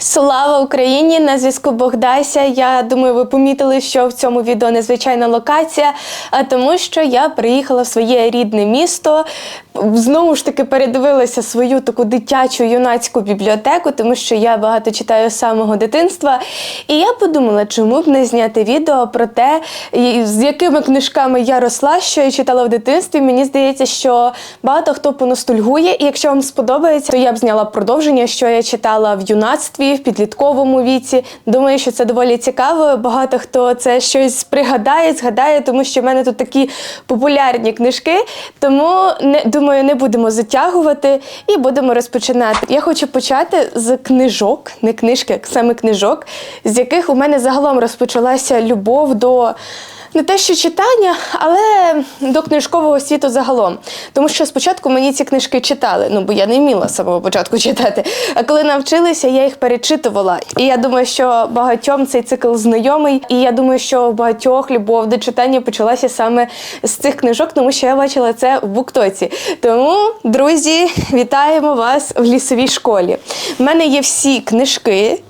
Слава Україні! На зв'язку Богдася. Я думаю, ви помітили, що в цьому відео незвичайна локація, а тому що я приїхала в своє рідне місто. Знову ж таки передивилася свою таку дитячу юнацьку бібліотеку, тому що я багато читаю з самого дитинства. І я подумала, чому б не зняти відео про те, з якими книжками я росла, що я читала в дитинстві. Мені здається, що багато хто поностальгує, і якщо вам сподобається, то я б зняла продовження, що я читала в юнацтві, в підлітковому віці. Думаю, що це доволі цікаво. Багато хто це щось пригадає, згадає, тому що в мене тут такі популярні книжки. Тому не думаю, не будемо затягувати і будемо розпочинати. Я хочу почати з книжок, не книжки, а саме книжок, з яких у мене загалом розпочалася любов до. Не те, що читання, але до книжкового світу загалом. Тому що спочатку мені ці книжки читали, ну бо я не вміла з самого початку читати. А коли навчилася, я їх перечитувала. І я думаю, що багатьом цей цикл знайомий. І я думаю, що багатьох любов до читання почалася саме з цих книжок, тому що я бачила це в буктоці. Тому, друзі, вітаємо вас в лісовій школі. У мене є всі книжки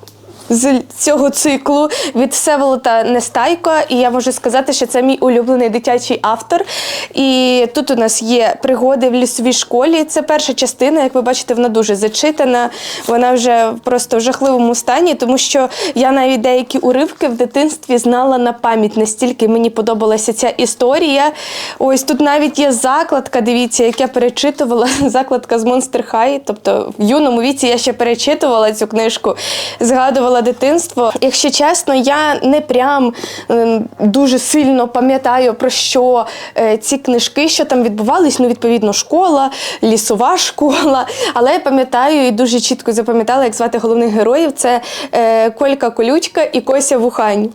з цього циклу від Всеволода Нестайко, і я можу сказати, що це мій улюблений дитячий автор. І тут у нас є пригоди в лісовій школі. Це перша частина, як ви бачите, вона дуже зачитана. Вона вже просто в жахливому стані, тому що я навіть деякі уривки в дитинстві знала на пам'ять. Настільки мені подобалася ця історія. Ось тут навіть є закладка. Дивіться, як я перечитувала закладка з Monster High. Тобто в юному віці я ще перечитувала цю книжку, згадувала дитинство. Якщо чесно, я не прям ем, дуже сильно пам'ятаю про що е, ці книжки, що там відбувались. Ну, відповідно, школа, лісова школа. Але я пам'ятаю і дуже чітко запам'ятала, як звати головних героїв. Це е, Колька Колючка і Кося Вухань.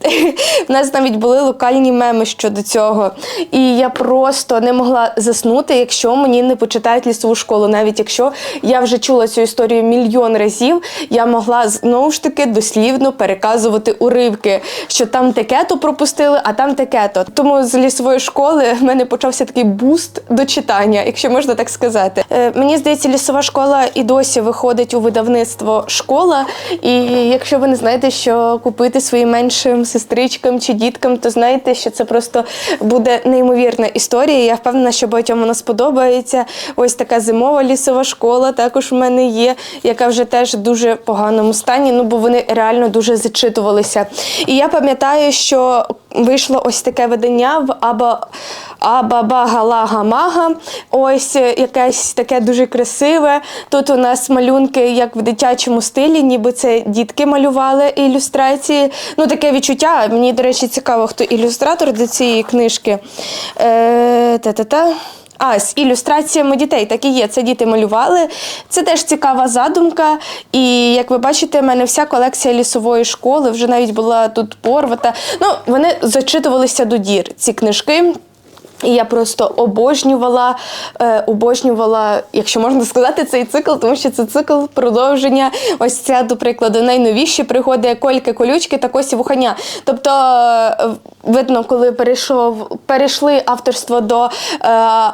У нас навіть були локальні меми щодо цього. І я просто не могла заснути, якщо мені не почитають лісову школу. Навіть якщо я вже чула цю історію мільйон разів, я могла знову ж таки дослівно переказувати уривки, що там таке-то пропустили, а там таке-то. Тому з лісової школи в мене почався такий буст до читання, якщо можна так сказати. Е, мені здається, лісова школа і досі виходить у видавництво школа. І якщо ви не знаєте, що купити своїм меншим сестричкам чи діткам, то знаєте, що це просто буде неймовірна історія. Я впевнена, що багатьом вона сподобається. Ось така зимова лісова школа також в мене є, яка вже теж в дуже поганому стані, ну бо вони реально дуже зачитувалися. І я пам'ятаю, що вийшло ось таке видання в Аба. Абабагалагамага. Ось е, якесь таке дуже красиве. Тут у нас малюнки, як в дитячому стилі, ніби це дітки малювали ілюстрації. Ну, таке відчуття. Мені, до речі, цікаво, хто ілюстратор до цієї книжки. Е, Та-та-та. А, з ілюстраціями дітей, так і є. Це діти малювали. Це теж цікава задумка. І як ви бачите, в мене вся колекція лісової школи вже навіть була тут порвата. Ну, вони зачитувалися до дір, ці книжки. І я просто обожнювала, е, обожнювала, якщо можна сказати, цей цикл, тому що це цикл продовження. Ось це, до прикладу, найновіші пригоди Кольки, Колючки та Косі Вуханя. Тобто, е, видно, коли перейшов, перейшли авторство до е,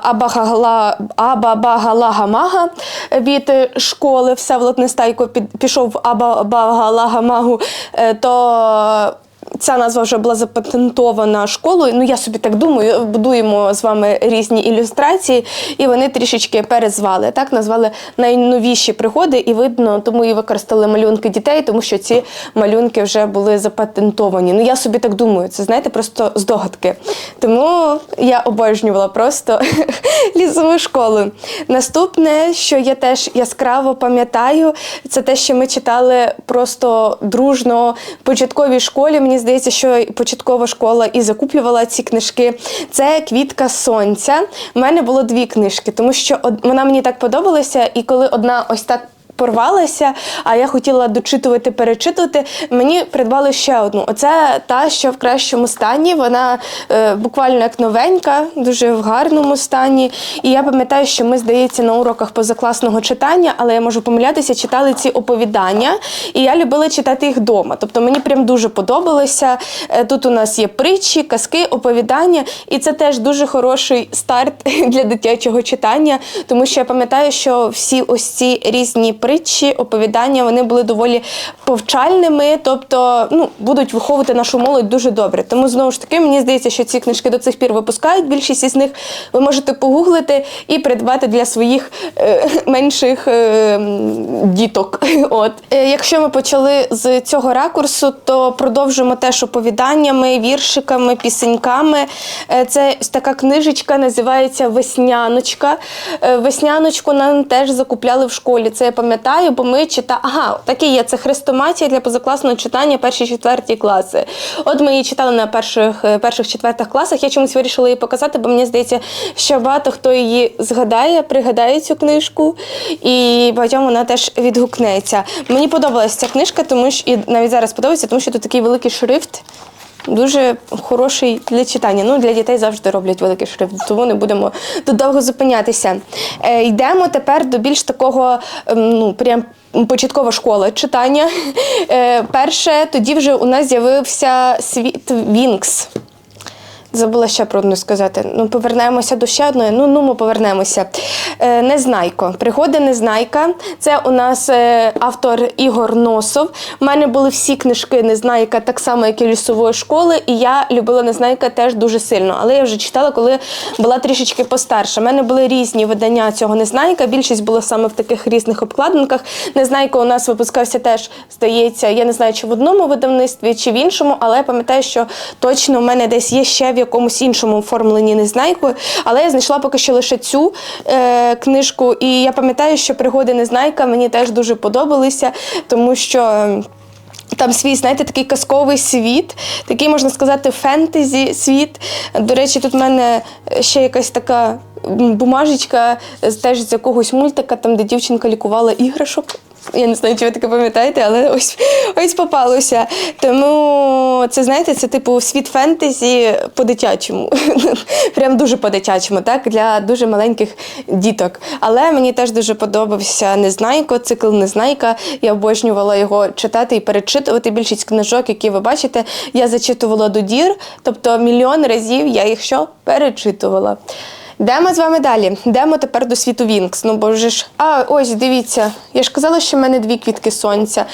Абагала, Абабагалагамага від школи Всеволод Нестайко під, пішов в Абабагалагамагу, е, то Ця назва вже була запатентована школою. Ну я собі так думаю, будуємо з вами різні ілюстрації, і вони трішечки перезвали. Так назвали найновіші пригоди, і видно, тому і використали малюнки дітей, тому що ці малюнки вже були запатентовані. Ну я собі так думаю, це знаєте, просто здогадки. Тому я обожнювала просто лісову школу. Наступне, що я теж яскраво пам'ятаю, це те, що ми читали просто дружно в початковій школі. Мені здається, що початкова школа і закуплювала ці книжки. Це Квітка сонця. У мене було дві книжки, тому що вона мені так подобалася, і коли одна ось так. Порвалася, а я хотіла дочитувати, перечитувати. Мені придбали ще одну. Оце та, що в кращому стані. Вона е, буквально як новенька, дуже в гарному стані. І я пам'ятаю, що ми, здається, на уроках позакласного читання, але я можу помилятися, читали ці оповідання, і я любила читати їх вдома. Тобто мені прям дуже подобалося. Е, Тут у нас є притчі, казки, оповідання, і це теж дуже хороший старт для дитячого читання, тому що я пам'ятаю, що всі ось ці різні притчі. Притчі, оповідання вони були доволі повчальними, тобто ну, будуть виховувати нашу молодь дуже добре. Тому знову ж таки, мені здається, що ці книжки до цих пір випускають. Більшість із них ви можете погуглити і придбати для своїх е, менших е, діток. От. Е, якщо ми почали з цього ракурсу, то продовжуємо теж оповіданнями, віршиками, пісеньками. Е, Це така книжечка, називається Весняночка. Е, Весняночку нам теж закупляли в школі. Це я пам'ятаю, бо ми читали. Ага, таке є. Це хрестоматія для позакласного читання перші четверті класи. От ми її читали на перших, е, перших четвертих класах. Я чомусь вирішила її показати, бо мені здається, що багато хто її згадає, пригадає цю книжку, і багатьом вона теж відгукнеться. Мені подобалася ця книжка, тому що і навіть зараз подобається, тому що тут такий великий шрифт. Дуже хороший для читання. Ну, для дітей завжди роблять великий шрифт, тому не будемо довго зупинятися. Е, йдемо тепер до більш такого, е, ну, прям початкова школа читання. Е, перше, тоді вже у нас з'явився світ Вінкс. Забула ще про одну сказати. Ну, повернемося до ще одної. Ну, ну ми повернемося. Е, Незнайко. Пригоди Незнайка. Це у нас е, автор Ігор Носов. У мене були всі книжки Незнайка, так само, як і лісової школи, і я любила Незнайка теж дуже сильно. Але я вже читала, коли була трішечки постарша. У мене були різні видання цього Незнайка. Більшість було саме в таких різних обкладинках. Незнайка у нас випускався теж, здається, я не знаю, чи в одному видавництві, чи в іншому, але я пам'ятаю, що точно у мене десь є ще якомусь іншому оформленні Незнайкою. Але я знайшла поки що лише цю е, книжку. І я пам'ятаю, що пригоди Незнайка мені теж дуже подобалися, тому що. е, Там свій, знаєте, такий казковий світ, такий, можна сказати, фентезі світ. До речі, тут в мене ще якась така бумажечка теж з якогось мультика, там, де дівчинка лікувала іграшок. Я не знаю, чи ви таке пам'ятаєте, але ось, ось попалося. Тому це, знаєте, це типу світ фентезі по-дитячому. Прям дуже по-дитячому, так, для дуже маленьких діток. Але мені теж дуже подобався Незнайко, цикл Незнайка. Я обожнювала його читати і перечитувати. Більшість книжок, які ви бачите, я зачитувала до дір, тобто мільйон разів я їх що перечитувала. Йдемо з вами далі. Йдемо тепер до світу Вінкс. Ну бо вже ж. А, ось дивіться. Я ж казала, що в мене дві квітки сонця.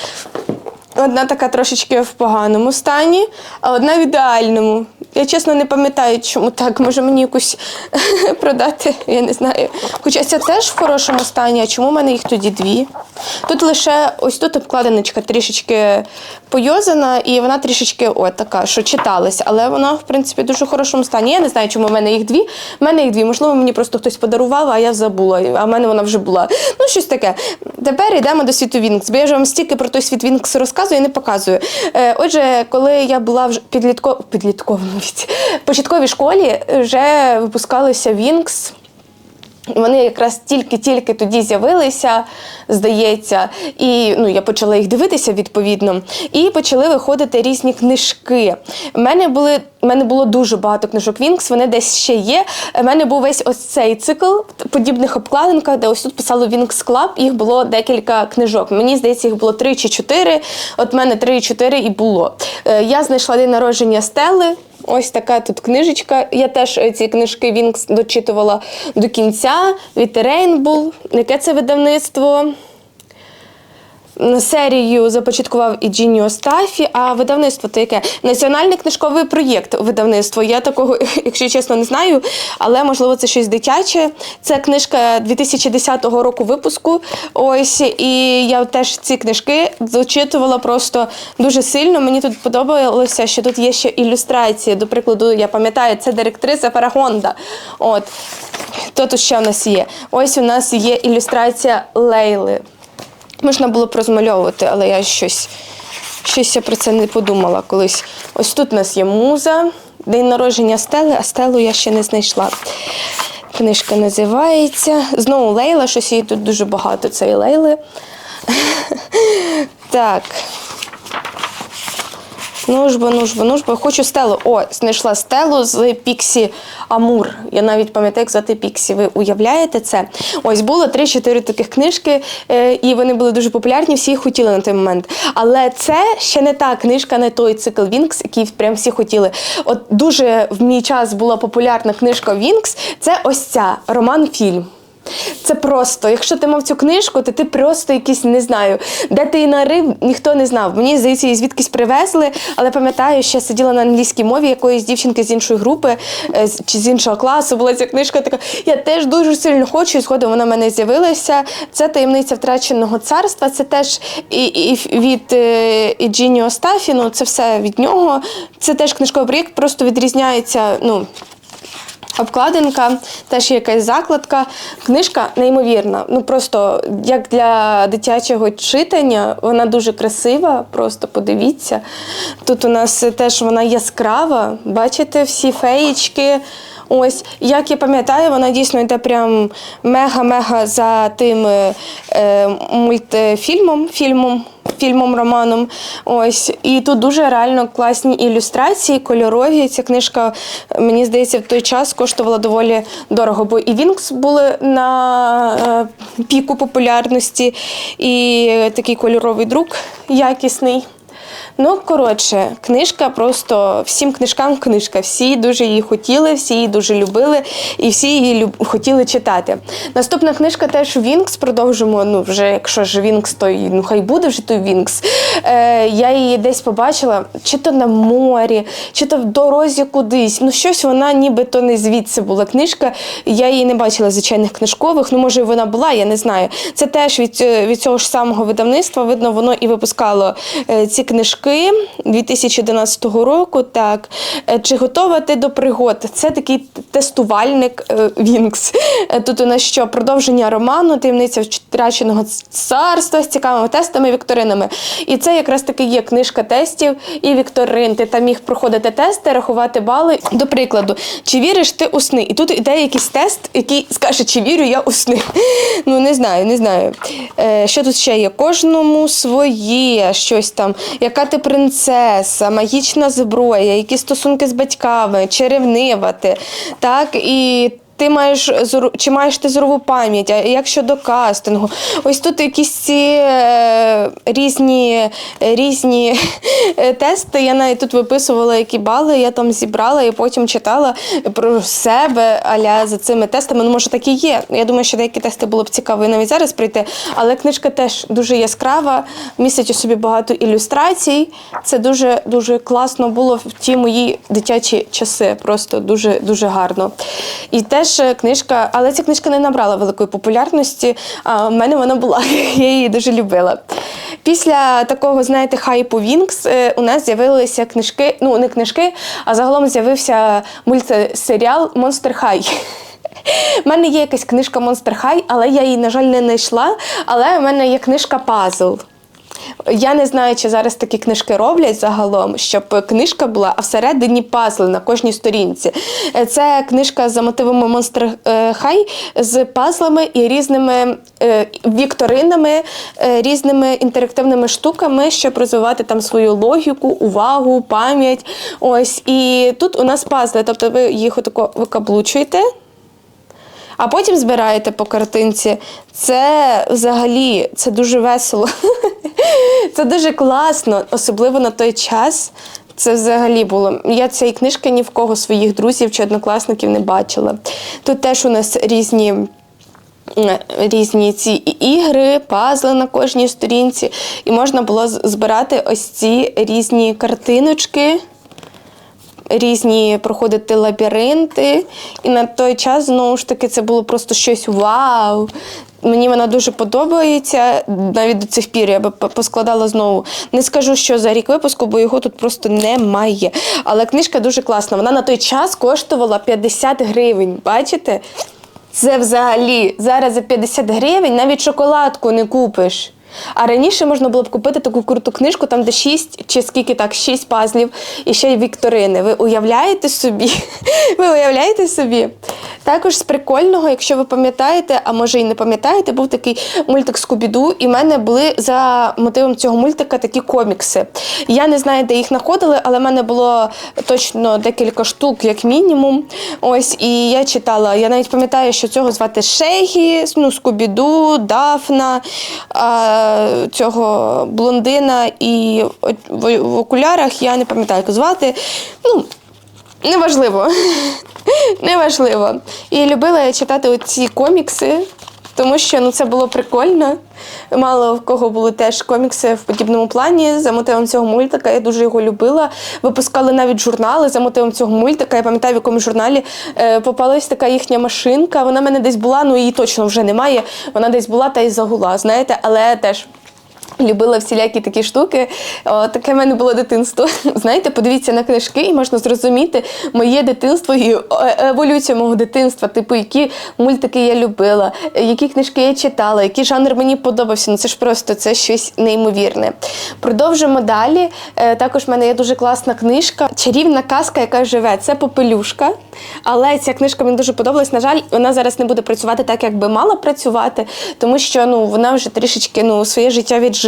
Одна така трошечки в поганому стані, а одна в ідеальному. Я чесно не пам'ятаю, чому так. Може мені якусь продати, я не знаю. Хоча ця теж в хорошому стані, а чому в мене їх тоді дві? Тут лише ось тут обкладиночка трішечки пойозана, і вона трішечки о, така, що читалась, але вона, в принципі, в дуже хорошому стані. Я не знаю, чому в мене їх дві. В мене їх дві. Можливо, мені просто хтось подарував, а я забула. А в мене вона вже була. Ну, щось таке. Тепер йдемо до світу Вінкс, бо я ж вам стільки про той світ Вінкс розказую і не показую. Е, отже, коли я була в підлітко... підлітковому віці, початковій школі, вже випускалися Вінкс. Вони якраз тільки-тільки тоді з'явилися, здається, і ну, я почала їх дивитися відповідно. І почали виходити різні книжки. У мене були. У мене було дуже багато книжок Вінкс, вони десь ще є. У мене був весь ось цей цикл в подібних обкладинках, де ось тут писало Вінкс Клаб. Їх було декілька книжок. Мені здається, їх було три чи чотири. От мене три-чотири і було. Е, Я знайшла день народження Стелли. Ось така тут книжечка. Я теж е, ці книжки Вінкс дочитувала до кінця. Від Рейнбул. Яке це видавництво? Серію започаткував і Джіні Остафі, а видавництво то яке? Національний книжковий проєкт видавництво. Я такого, якщо чесно, не знаю, але можливо це щось дитяче. Це книжка 2010 року випуску. Ось і я теж ці книжки зачитувала просто дуже сильно. Мені тут подобалося, що тут є ще ілюстрації. До прикладу, я пам'ятаю, це директриса Фарагонда. От. Хто тут ще в нас є? Ось у нас є ілюстрація Лейли. Можна було б розмальовувати, але я щось, щось я про це не подумала колись. Ось тут у нас є муза, день народження Стели, а стелу я ще не знайшла. Книжка називається. Знову Лейла, щось її тут дуже багато цієї Лейли. Так. Ну ж бо, ну ж ну. Хочу стелу. О, знайшла стелу з Піксі Амур. Я навіть пам'ятаю, як звати Піксі. Ви уявляєте це? Ось було 3-4 таких книжки, е, і вони були дуже популярні, всі їх хотіли на той момент. Але це ще не та книжка, не той цикл Вінкс, який прям всі хотіли. От дуже в мій час була популярна книжка Вінкс. Це ось ця роман-фільм. Це просто, якщо ти мав цю книжку, то ти просто якийсь не знаю, де ти її нарив, ніхто не знав. Мені здається, її звідкись привезли, але пам'ятаю, я сиділа на англійській мові якоїсь дівчинки з іншої групи е, чи з іншого класу. Була ця книжка така. Я теж дуже сильно хочу, і згодом вона в мене з'явилася. Це таємниця втраченого царства. Це теж і, і від е, Іджіні Остафі, ну це все від нього. Це теж книжковий проєкт, просто відрізняється. ну, Обкладинка, теж якась закладка. Книжка неймовірна. Ну просто як для дитячого читання, вона дуже красива. Просто подивіться. Тут у нас теж вона яскрава. Бачите, всі феєчки. Ось, як я пам'ятаю, вона дійсно йде прям мега-мега за тим е, мультфільмом, фільмом, фільмом, романом. Ось. І тут дуже реально класні ілюстрації, кольорові. Ця книжка, мені здається, в той час коштувала доволі дорого, бо і Вінкс були на е, піку популярності, і такий кольоровий друк якісний. Ну, коротше, книжка просто всім книжкам книжка. Всі дуже її хотіли, всі її дуже любили і всі її люб... хотіли читати. Наступна книжка теж Вінкс. Продовжимо. Ну, вже якщо ж Вінкс, то ну хай буде вже той Вінкс. Е, я її десь побачила, чи то на морі, чи то в дорозі кудись. Ну, щось вона нібито не звідси була книжка. Я її не бачила звичайних книжкових. Ну, може, вона була, я не знаю. Це теж від, е, від цього ж самого видавництва. Видно, воно і випускало е, ці книжки 2011 року. Так, Е, чи готова ти до пригод? Це такий тестувальник е, Вінкс. Е, Тут у нас що продовження роману, таємниця втраченого царства з цікавими тестами, вікторинами. І це якраз таки є книжка тестів і вікторин. Ти там міг проходити тести, рахувати бали. До прикладу, чи віриш ти у сни? І тут іде якийсь тест, який скаже, чи вірю я у сни. Ну не знаю, не знаю. Що тут ще є? Кожному своє щось там, яка ти принцеса, магічна зброя, які стосунки з батьками, чарівнивати. так і. Ти маєш чи маєш ти зорову пам'ять, а як щодо кастингу? Ось тут якісь ці е, різні, різні е, тести. Я навіть тут виписувала, які бали я там зібрала, і потім читала про себе аля за цими тестами. Ну, може, так і є. Я думаю, що деякі тести було б цікаво і навіть зараз прийти. Але книжка теж дуже яскрава, містить у собі багато ілюстрацій. Це дуже дуже класно було в ті мої дитячі часи. Просто дуже дуже гарно. І теж е, книжка, але ця книжка не набрала великої популярності. А в мене вона була. Я її дуже любила. Після такого, знаєте, хайпу Вінкс е, у нас з'явилися книжки, ну не книжки, а загалом з'явився мультсеріал Монстер Хай. У мене є якась книжка Monster High, але я її, на жаль, не знайшла. Але в мене є книжка Пазл. Я не знаю, чи зараз такі книжки роблять загалом, щоб книжка була, а всередині пазли на кожній сторінці. Е, Це книжка за мотивами Monster High з пазлами і різними е, вікторинами, е, різними інтерактивними штуками, щоб розвивати там свою логіку, увагу, пам'ять. Ось і тут у нас пазли, тобто ви їх отако викаблучуєте а потім збираєте по картинці. Це взагалі це дуже весело. Це дуже класно, особливо на той час. Це взагалі було. Я цієї книжки ні в кого своїх друзів чи однокласників не бачила. Тут теж у нас різні. Різні ці ігри, пазли на кожній сторінці, і можна було збирати ось ці різні картиночки різні проходити лабіринти. І на той час, знову ж таки, це було просто щось вау. Мені вона дуже подобається. Навіть до цих пір я би поскладала знову. Не скажу, що за рік випуску, бо його тут просто немає. Але книжка дуже класна. Вона на той час коштувала 50 гривень. Бачите? Це взагалі зараз за 50 гривень навіть шоколадку не купиш. А раніше можна було б купити таку круту книжку, там де 6 чи скільки так, 6 пазлів і ще й вікторини. Ви уявляєте собі? Ви уявляєте собі? Також з прикольного, якщо ви пам'ятаєте, а може і не пам'ятаєте, був такий мультик Скубіду, і в мене були за мотивом цього мультика такі комікси. Я не знаю, де їх знаходили, але в мене було точно декілька штук, як мінімум. Ось, і я читала. Я навіть пам'ятаю, що цього звати Шегі, ну, Скубіду, Дафна, а, цього блондина і в, окулярах я не пам'ятаю, як звати. Ну, Неважливо. Неважливо. І любила я читати оці комікси. Тому що ну, це було прикольно. Мало в кого були теж комікси в подібному плані за мотивом цього мультика. Я дуже його любила. Випускали навіть журнали за мотивом цього мультика. Я пам'ятаю, в якому журналі е, попалась така їхня машинка. Вона в мене десь була, ну її точно вже немає. Вона десь була та й загула, знаєте, але теж. Любила всілякі такі штуки. О, таке в мене було дитинство. Знаєте, подивіться на книжки, і можна зрозуміти моє дитинство і е- еволюцію мого дитинства. Типу, які мультики я любила, які книжки я читала, який жанр мені подобався. Ну це ж просто це щось неймовірне. Продовжимо далі. Е, Також в мене є дуже класна книжка Чарівна казка, яка живе. Це попелюшка. Але ця книжка мені дуже подобалась. На жаль, вона зараз не буде працювати так, як би мала працювати, тому що ну вона вже трішечки ну своє життя віджила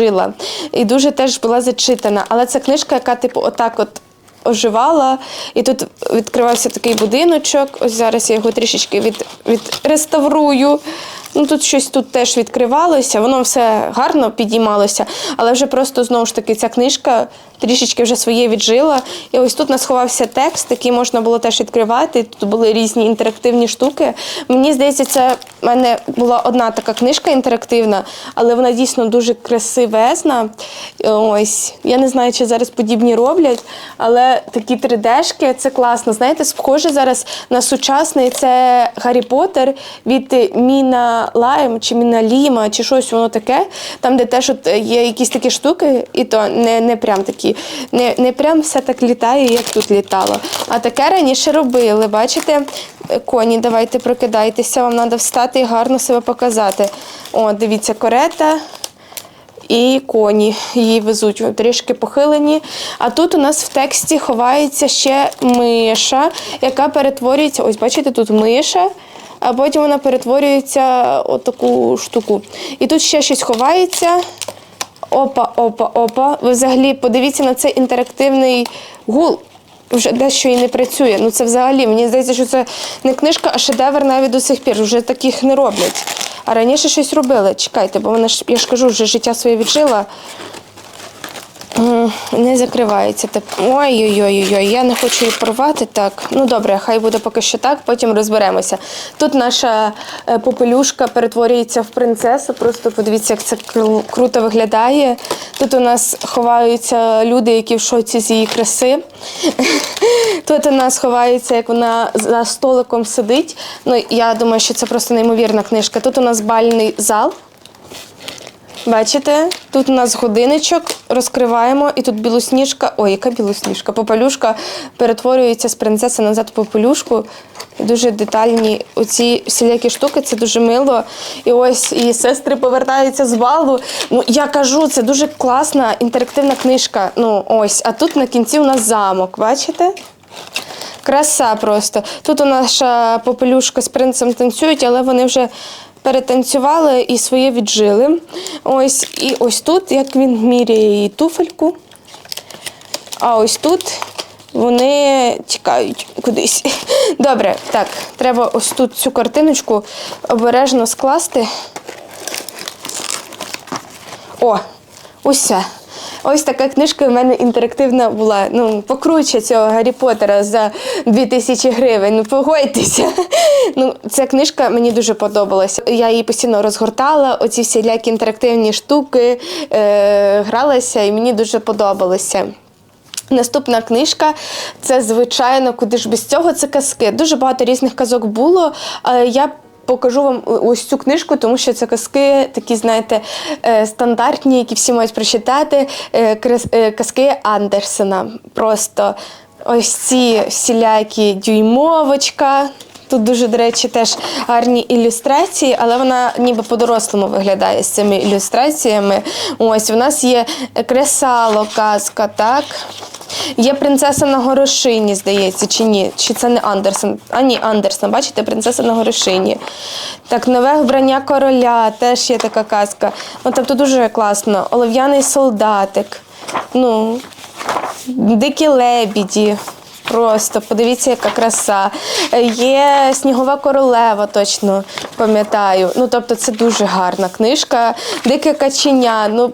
і дуже теж була зачитана. Але це книжка, яка типу отак от. Оживала, і тут відкривався такий будиночок. Ось зараз я його трішечки від, відреставрую. Ну, тут щось тут теж відкривалося, воно все гарно підіймалося, але вже просто знову ж таки ця книжка трішечки вже своє віджила. І ось тут нас сховався текст, який можна було теж відкривати. Тут були різні інтерактивні штуки. Мені здається, це в мене була одна така книжка інтерактивна, але вона дійсно дуже красивезна. Ось я не знаю, чи зараз подібні роблять, але такі 3D-шки це класно. Знаєте, схоже зараз на сучасний це Гаррі Поттер від Міна Лайм чи Міна Ліма, чи щось воно таке. Там, де теж от є якісь такі штуки, і то не, не прям такі, не, не прям все так літає, як тут літало. А таке раніше робили. Бачите, коні, давайте прокидайтеся, вам треба встати і гарно себе показати. О, дивіться, корета і коні її везуть трішки похилені. А тут у нас в тексті ховається ще миша, яка перетворюється. Ось, бачите, тут миша. А потім вона перетворюється у таку штуку. І тут ще щось ховається. Опа, опа, опа. Ви взагалі подивіться на цей інтерактивний гул. Вже дещо і не працює. Ну це взагалі, мені здається, що це не книжка, а шедевр навіть до сих пір. Вже таких не роблять. А раніше щось робили. Чекайте, бо вона ж, я ж кажу, вже життя своє віджила. Не закривається. Ой-ой-ой, я не хочу її порвати так. Ну добре, хай буде поки що так, потім розберемося. Тут наша е, попелюшка перетворюється в принцесу. Просто подивіться, як це кру- круто виглядає. Тут у нас ховаються люди, які в шоці з її краси. Тут у нас ховається, як вона за столиком сидить. Ну, я думаю, що це просто неймовірна книжка. Тут у нас бальний зал. Бачите, тут у нас годиничок, розкриваємо, і тут білосніжка. Ой, яка білосніжка? Попелюшка перетворюється з принцеси назад в попелюшку. Дуже детальні оці всілякі штуки, це дуже мило. І ось і сестри повертаються з балу. Ну я кажу, це дуже класна інтерактивна книжка. Ну ось, а тут на кінці у нас замок, бачите? Краса просто. Тут у наша попелюшка з принцем танцюють, але вони вже перетанцювали і своє віджили. Ось, і ось тут, як він міряє її туфельку. А ось тут вони тікають кудись. Добре, так, треба ось тут цю картиночку обережно скласти. О, усе. Ось така книжка в мене інтерактивна була. Ну, покруче цього Гаррі Поттера за 2000 гривень. Ну, погодьтеся. Ну, ця книжка мені дуже подобалася. Я її постійно розгортала, оці всілякі інтерактивні штуки, е, гралася, і мені дуже подобалося. Наступна книжка це, звичайно, куди ж без цього це казки. Дуже багато різних казок було. Я покажу вам ось цю книжку, тому що це казки такі, знаєте, е, стандартні, які всі мають прочитати. Е, е, Казки Андерсена. Просто ось ці всілякі дюймовочка. Тут дуже, до речі, теж гарні ілюстрації, але вона ніби по-дорослому виглядає з цими ілюстраціями. Ось у нас є кресало казка, так? Є принцеса на горошині, здається, чи ні? Чи це не Андерсон? А ні, Андерсон, бачите, принцеса на горошині. Так, нове вбрання короля, теж є така казка. Ну, тобто дуже класно. Олов'яний солдатик. Ну, дикі лебіді. Просто подивіться, яка краса. Є снігова королева, точно пам'ятаю. Ну, тобто, це дуже гарна книжка. Дике каченя. Ну,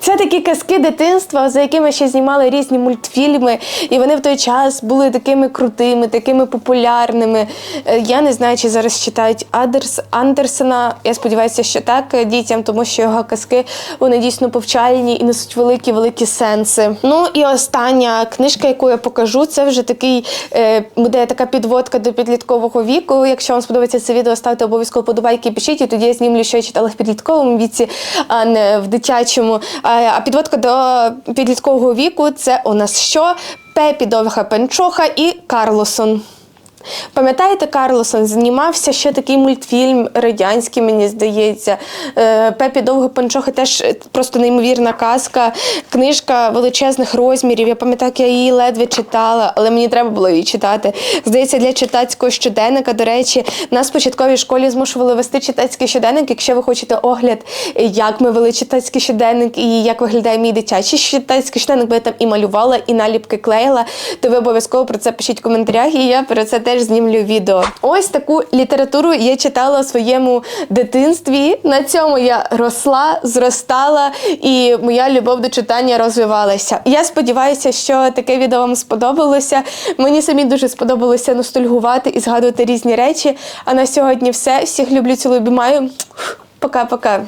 Це такі казки дитинства, за якими ще знімали різні мультфільми, і вони в той час були такими крутими, такими популярними. Е, Я не знаю, чи зараз читають Адерс Андерсена. Я сподіваюся, що так е, дітям, тому що його казки вони дійсно повчальні і несуть великі великі сенси. Ну і остання книжка, яку я покажу, це вже такий е, буде така підводка до підліткового віку. Якщо вам сподобається це відео, ставте обов'язково подобайки, пишіть, і тоді я знімлю, що я читала в підлітковому віці, а не в дитячому. А, а підводка до підліткового віку це у нас що? Пепі Довга Пенчоха і Карлосон. Пам'ятаєте, Карлосон знімався ще такий мультфільм радянський, мені здається. Е, Пепі Довго Панчохи теж просто неймовірна казка, книжка величезних розмірів. Я пам'ятаю, я її ледве читала, але мені треба було її читати. Здається, для читацького щоденника, до речі, нас в початковій школі змушували вести читацький щоденник. Якщо ви хочете огляд, як ми вели читацький щоденник і як виглядає мій дитячий читацький щоденник, бо я там і малювала, і наліпки клеїла, то ви обов'язково про це пишіть в коментарях, і я про це теж знімлю відео. Ось таку літературу я читала у своєму дитинстві. На цьому я росла, зростала, і моя любов до читання розвивалася. Я сподіваюся, що таке відео вам сподобалося. Мені самі дуже сподобалося ностальгувати і згадувати різні речі. А на сьогодні все. Всіх люблю, цілую, обіймаю. Пока-пока.